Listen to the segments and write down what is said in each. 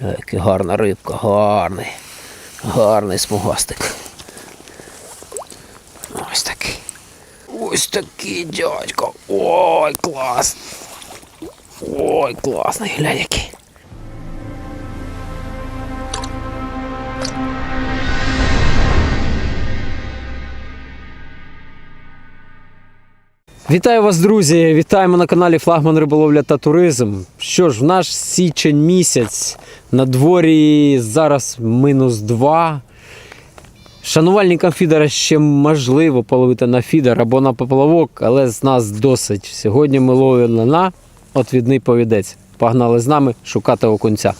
Який гарна рибка, гарний. Гарний смугастик. Ось такий. Ось такий дядько. Ой, клас. Ой, класний, глянь який. Вітаю вас, друзі! Вітаємо на каналі Флагман Риболовля та Туризм. Що ж, в наш січень місяць на дворі зараз мінус 2. Шанувальникам фідера ще можливо половити на фідер або на поплавок, але з нас досить. Сьогодні ми ловимо на отвідний повідець. Погнали з нами шукати окунця.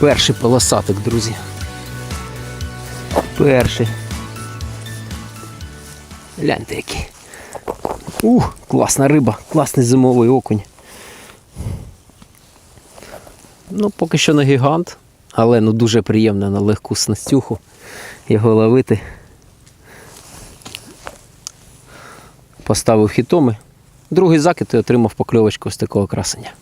Перший полосатик, друзі. Перший. Гляньте який. Ух, класна риба, класний зимовий окунь. Ну, поки що не гігант, але ну дуже приємно на легку снастюху його ловити. Поставив хітоми. Другий закид і отримав покльовочку з такого красення.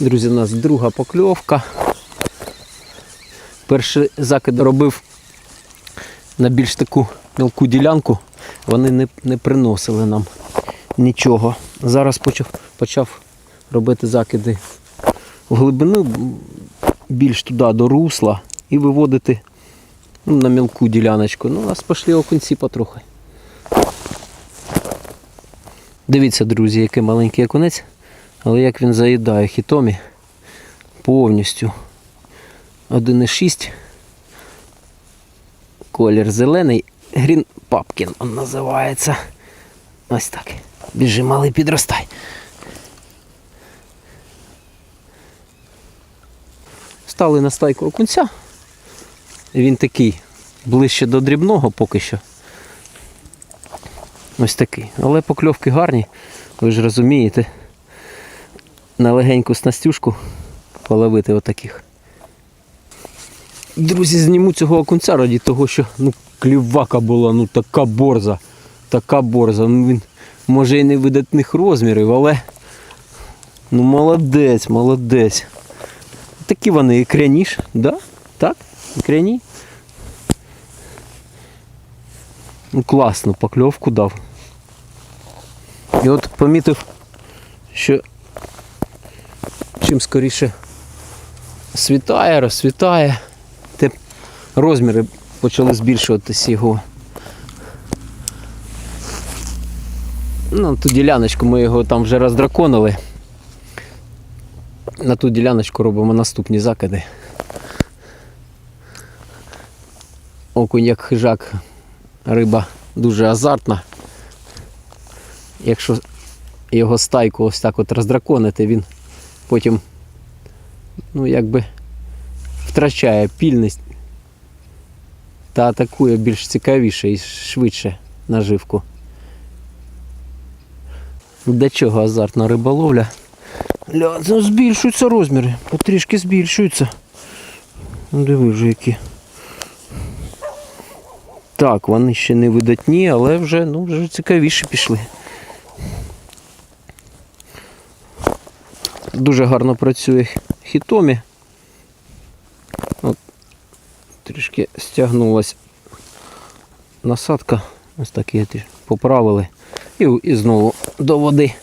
Друзі, у нас друга покльовка. Перший закид робив на більш таку мілку ділянку. Вони не, не приносили нам нічого. Зараз почав, почав робити закиди в глибину більш туди до русла і виводити ну, на мілку діляночку. Ну, у нас пішли окунці потрохи. Дивіться, друзі, який маленький окунець. Але як він заїдає хітомі повністю 1,6 колір зелений Грін Папкін він називається. Ось так. Біжи, малий, підростай. Стали на стайку окунця. Він такий ближче до дрібного поки що. Ось такий. Але покльовки гарні, ви ж розумієте на легеньку снастюшку половити отаких. Друзі, зніму цього окунця раді того, що ну, клівака була, ну така борза, така борза. Ну, він може і не видатних розмірів, але ну молодець, молодець. Такі вони ікряні ж, да? так? Ікряні. Ну, класно, покльовку дав. І от помітив, що чим скоріше світає, розсвітає, тим розміри почали збільшуватися його. Ну, ту діляночку ми його там вже роздраконили. На ту діляночку робимо наступні закиди. Окунь як хижак, риба дуже азартна. Якщо його стайку ось так от роздраконити, він потім ну, якби втрачає пільність та атакує більш цікавіше і швидше наживку. Для чого азартна риболовля? Ля, ну, збільшуються розміри, потрішки збільшуються. Ну, диви вже які. Так, вони ще не видатні, але вже, ну, вже цікавіше пішли. Дуже гарно працює хітомі. От, трішки стягнулась насадка. Ось так її поправили. І, і знову до води.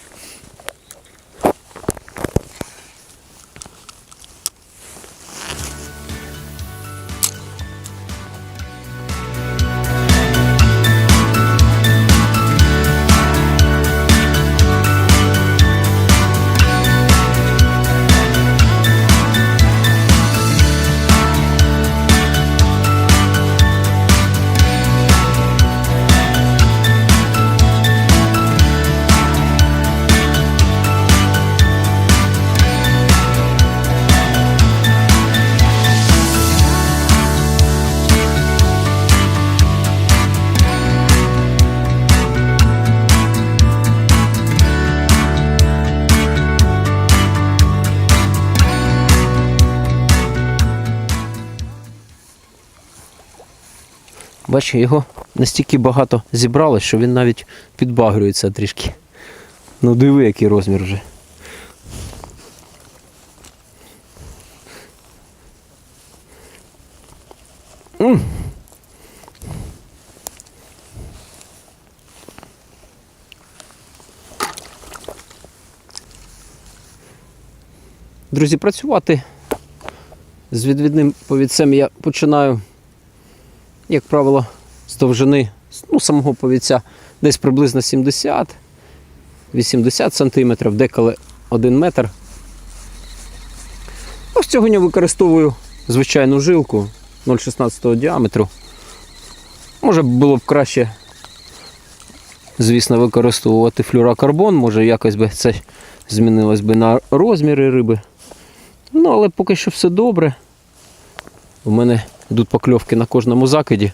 Бачиш, його настільки багато зібрали, що він навіть підбагрюється трішки. Ну диви, який розмір вже. М. Друзі, працювати з відвідним повідцем я починаю як правило, з довжини ну, самого повіця десь приблизно 70-80 см, деколи 1 метр. Ось сьогодні використовую звичайну жилку 0,16 діаметру. Може було б краще, звісно, використовувати флюрокарбон, може якось би це змінилось би на розміри риби. Ну, але поки що все добре. У мене йдуть покльовки на кожному закиді.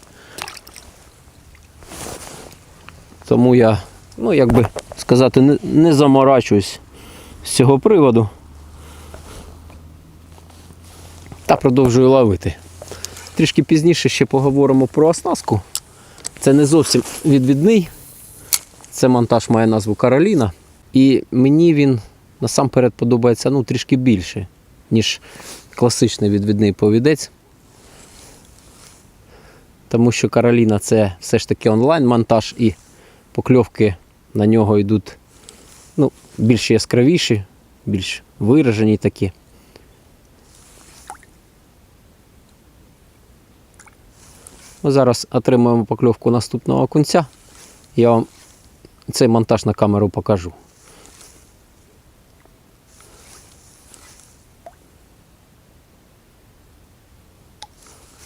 Тому я, ну як би сказати, не, не заморачуюсь з цього приводу. Та продовжую ловити. Трішки пізніше ще поговоримо про оснастку. Це не зовсім відвідний. Це монтаж має назву Кароліна. І мені він насамперед подобається ну, трішки більше, ніж класичний відвідний повідець тому що Кароліна це все ж таки онлайн-монтаж і покльовки на нього йдуть ну, більш яскравіші, більш виражені такі. Ми зараз отримуємо покльовку наступного окунця. Я вам цей монтаж на камеру покажу.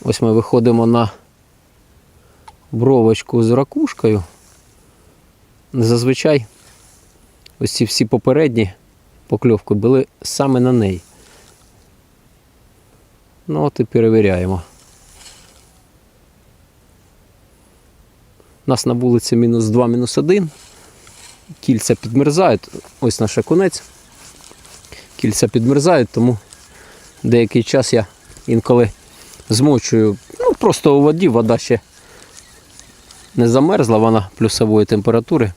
Ось ми виходимо на бровочку з ракушкою. Зазвичай ось ці всі попередні покльовки були саме на неї. Ну от і перевіряємо. У нас на вулиці мінус 2, мінус 1. Кільця підмерзають. Ось наш окунець. Кільця підмерзають, тому деякий час я інколи змочую ну, просто у воді, вода ще не замерзла вона плюсової температури.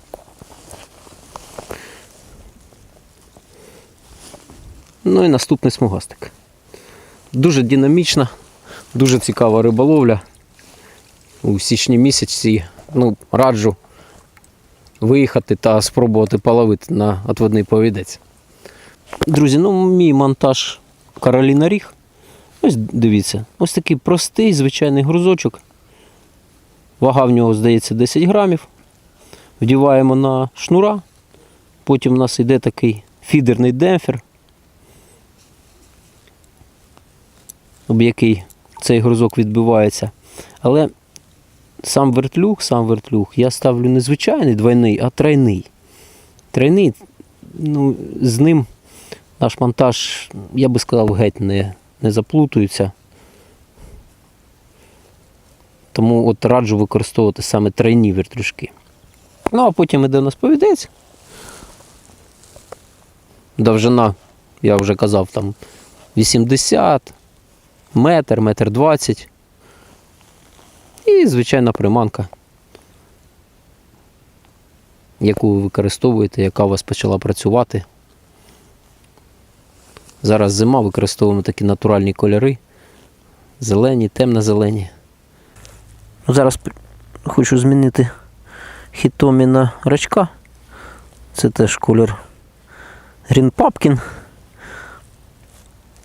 Ну і наступний смугастик. Дуже динамічна, дуже цікава риболовля. У січні місяці ну, раджу виїхати та спробувати половити на отводний повідець. Друзі, ну мій монтаж Кароліна Ріг. Ось дивіться, ось такий простий звичайний грузочок. Вага в нього, здається, 10 грамів. Вдіваємо на шнура. Потім у нас йде такий фідерний демпфер, об який цей грузок відбивається. Але сам вертлюг, сам вертлюг я ставлю не звичайний двойний, а тройний. Тройний, ну, з ним наш монтаж, я би сказав, геть не, не заплутується. Тому от раджу використовувати саме тройні вертлюжки. Ну, а потім іде у нас повідець. Довжина Я вже казав, там 80, метр, метр 20. І звичайна приманка, яку ви використовуєте, яка у вас почала працювати. Зараз зима, використовуємо такі натуральні кольори. Зелені, темно-зелені. Зараз хочу змінити хітомі на рачка. Це теж колір Green Pumpkin.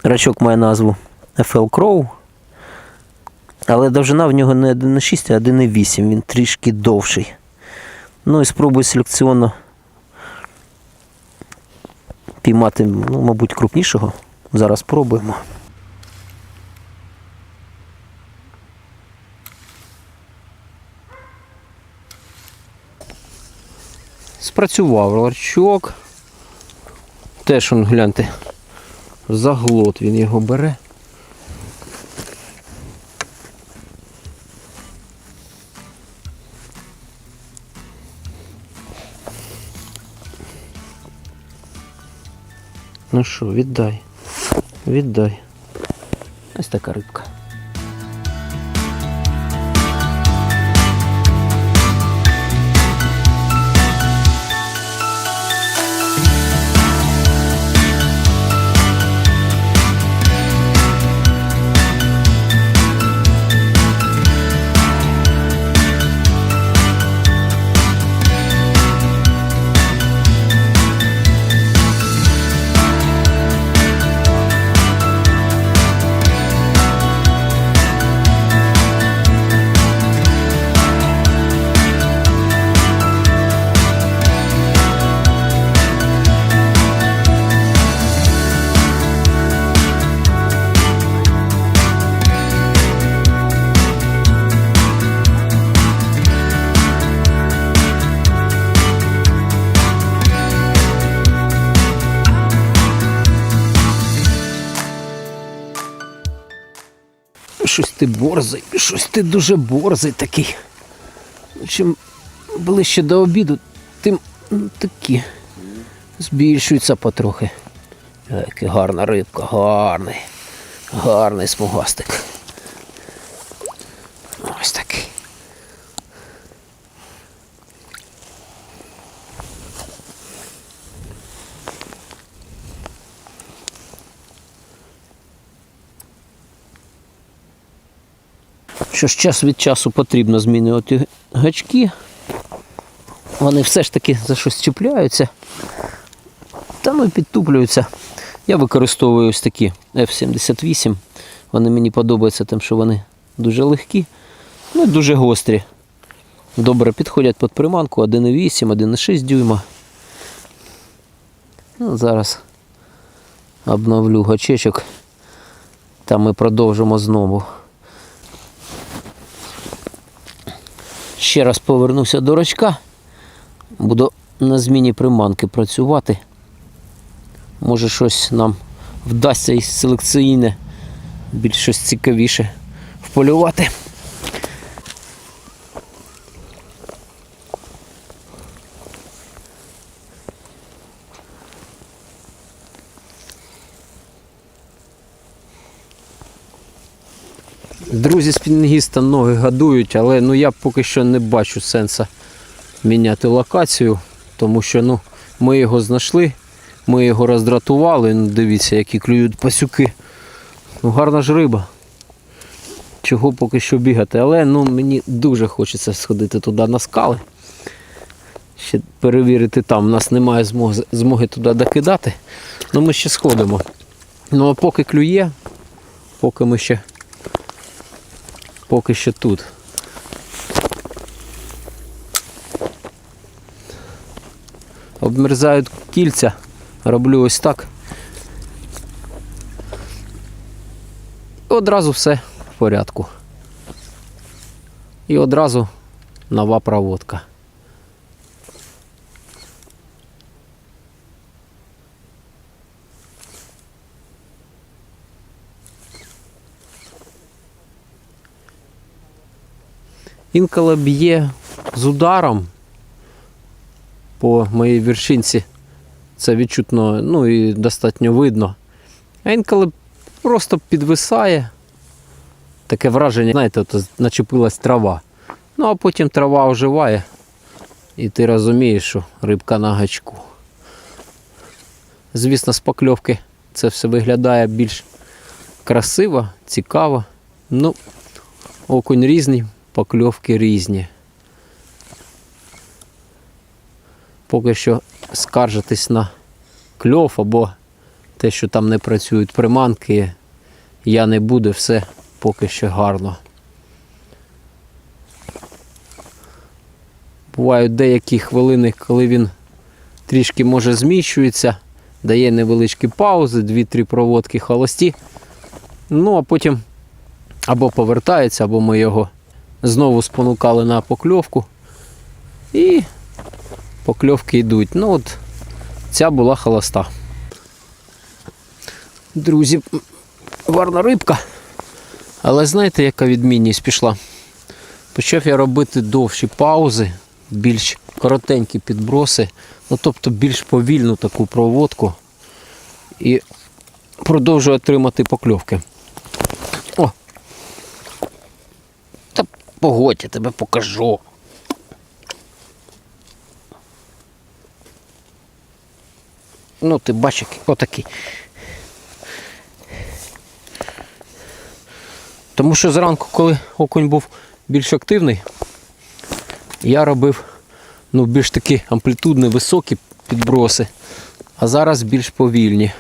Рачок має назву FL Crow. Але довжина в нього не 1,6, а 1,8. Він трішки довший. Ну і спробую селекціонно піймати, ну, мабуть, крупнішого. Зараз спробуємо. Спрацював ларчок. Теж он, гляньте, заглот він його бере. Ну що, віддай. Віддай. Ось така рибка. Ти борзий, щось ти дуже борзий такий. Чим ближче до обіду, тим ну, такі збільшуються потрохи. Яка гарна рибка, гарний. Гарний смугастик. Що ж час від часу потрібно змінювати гачки. Вони все ж таки за щось чіпляються. Та ну підтуплюються. Я використовую ось такі F78. Вони мені подобаються тим, що вони дуже легкі, ну і дуже гострі. Добре підходять під приманку 1,8, 1,6 дюйма. Ну, зараз обновлю гачечок. Та ми продовжимо знову. Ще раз повернуся до рачка. Буду на зміні приманки працювати. Може щось нам вдасться із селекційне, більш щось цікавіше вполювати. Друзі спінгіста ноги гадують, але ну, я поки що не бачу сенсу міняти локацію, тому що ну, ми його знайшли, ми його роздратували. Ну, дивіться, які клюють пасюки. Ну, гарна ж риба. Чого поки що бігати, але ну, мені дуже хочеться сходити туди на скали. Ще перевірити там. У нас немає змоги, змоги туди докидати. Ну ми ще сходимо. Ну а поки клює, поки ми ще поки що тут. Обмерзають кільця, роблю ось так. Одразу все в порядку. І одразу нова проводка. Інколи б'є з ударом по моїй вершинці Це відчутно ну, і достатньо видно. А інколи просто підвисає. Таке враження, знаєте, от начепилась трава. Ну а потім трава оживає. І ти розумієш, що рибка на гачку. Звісно, з покльовки це все виглядає більш красиво, цікаво. Ну, окунь різний, покльовки різні. Поки що скаржитись на кльов або те, що там не працюють приманки, я не буду, все поки що гарно. Бувають деякі хвилини, коли він трішки може зміщується, дає невеличкі паузи, 2-3 проводки холості. Ну, а потім або повертається, або ми його знову спонукали на покльовку. І покльовки йдуть. Ну от ця була холоста. Друзі, м, гарна рибка. Але знаєте, яка відмінність пішла? Почав я робити довші паузи, більш коротенькі підброси, ну тобто більш повільну таку проводку. І продовжую отримати покльовки. О! Та погодь, я тебе покажу. Ну, ти бачиш, отакий. Тому що зранку, коли окунь був більш активний, я робив ну, більш такі амплітудні, високі підброси, а зараз більш повільні.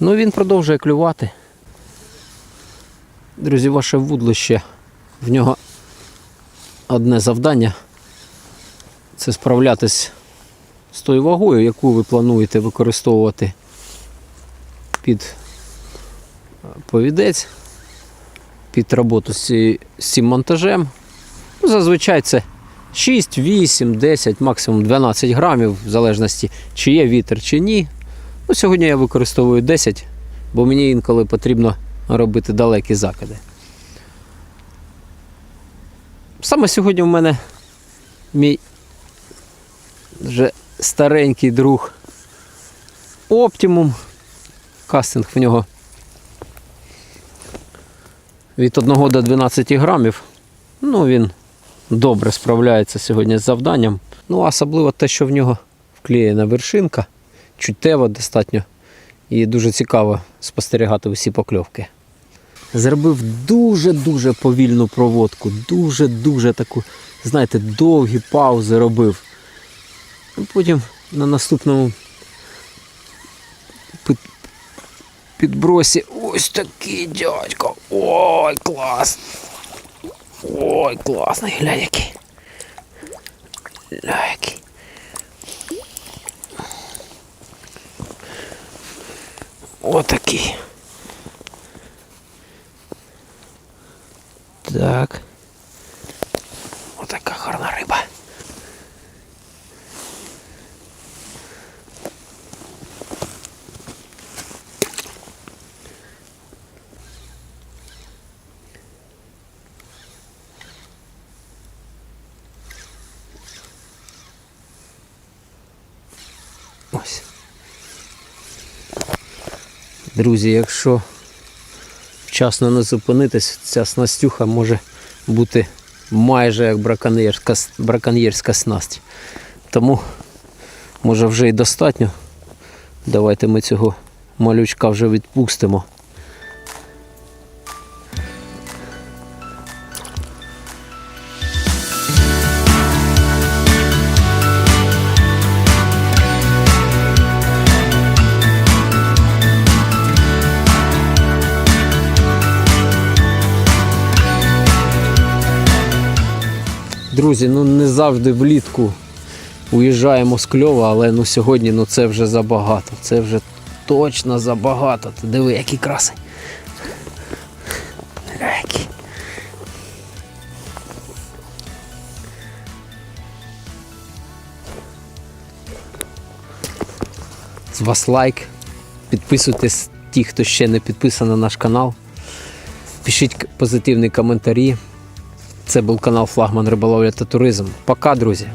Ну він продовжує клювати. Друзі, ваше вудлище, в нього одне завдання це справлятись з тою вагою, яку ви плануєте використовувати під е, повідець, під роботу з, цим монтажем. Ну, зазвичай це 6, 8, 10, максимум 12 грамів, в залежності, чи є вітер, чи ні. Ну, сьогодні я використовую 10, бо мені інколи потрібно робити далекі закиди. Саме сьогодні в мене мій вже старенький друг Optimum. Кастинг в нього від 1 до 12 грамів. Ну, він добре справляється сьогодні з завданням. Ну, особливо те, що в нього вклеєна вершинка, чуттєво достатньо. І дуже цікаво спостерігати усі покльовки. Зробив дуже-дуже повільну проводку, дуже-дуже таку, знаєте, довгі паузи робив. Ну, Потім на наступному підбросі ось такий дядько. Ой, клас. Ой, класний, глянь який. Глянь який. Отакий. Так. Отака гарна риба. Ось. Друзі, якщо вчасно не зупинитись, ця снастюха може бути майже як браконьєрська, браконьєрська снасть. Тому, може, вже і достатньо. Давайте ми цього малючка вже відпустимо. Друзі, ну не завжди влітку уїжджаємо з кльова, але ну сьогодні ну це вже забагато. Це вже точно забагато. Ти диви, які краси. Які. З вас лайк. Підписуйтесь ті, хто ще не підписаний на наш канал. Пишіть позитивні коментарі. Це був канал Флагман Риболовля та Туризм. Пока, друзі!